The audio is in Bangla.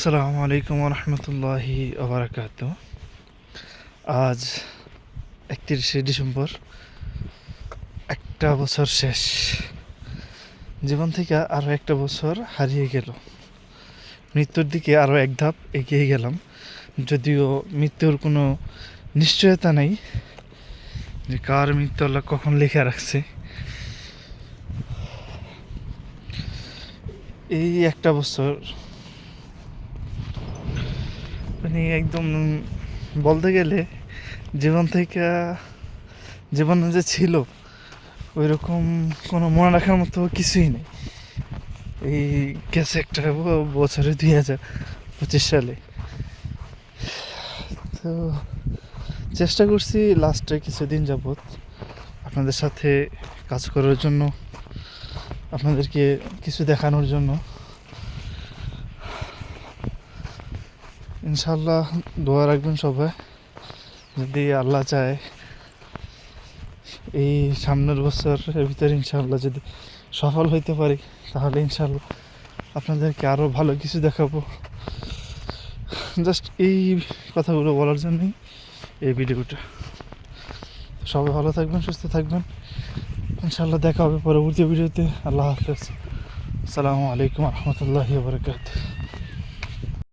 আসসালামু আলাইকুম রহমতুল্লাহি আবরাকাত আজ একত্রিশে ডিসেম্বর, একটা বছর শেষ। জীবন থেকে আরও একটা বছর হারিয়ে গেল। মৃত্যুর দিকে আরও এক ধাপ এগিয়ে গেলাম। যদিও মৃত্যুর কোনো নিশ্চয়তা নেই যে কার মৃত্যু আল্লাহ কখন লেখা রাখছে। এই একটা বছর মানে একদম বলতে গেলে জীবন থেকে, জীবনে যে ছিল ওই রকম কোনো মনে রাখার মতো কিছুই নেই। এই গেছে একটা বছরে দুই হাজার পঁচিশ সালে। তো চেষ্টা করছি লাস্টে কিছুদিন যাবৎ আপনাদের সাথে কাজ করার জন্য, আপনাদেরকে কিছু দেখানোর জন্য। ইনশাল্লাহ দোয়া রাখবেন সবাই। যদি আল্লাহ চায়, এই সামনের বছরের ভিতরে ইনশাল্লাহ যদি সফল হইতে পারি, তাহলে ইনশাল্লাহ আপনাদেরকে আরও ভালো কিছু দেখাবো। জাস্ট এই কথাগুলো বলার জন্যই এই ভিডিওটা। সবাই ভালো থাকবেন, সুস্থ থাকবেন। ইনশাল্লাহ দেখা হবে পরবর্তী ভিডিওতে। আল্লাহ হাফেজ। আসসালামু আলাইকুম রহমতুল্লাহি বারকাত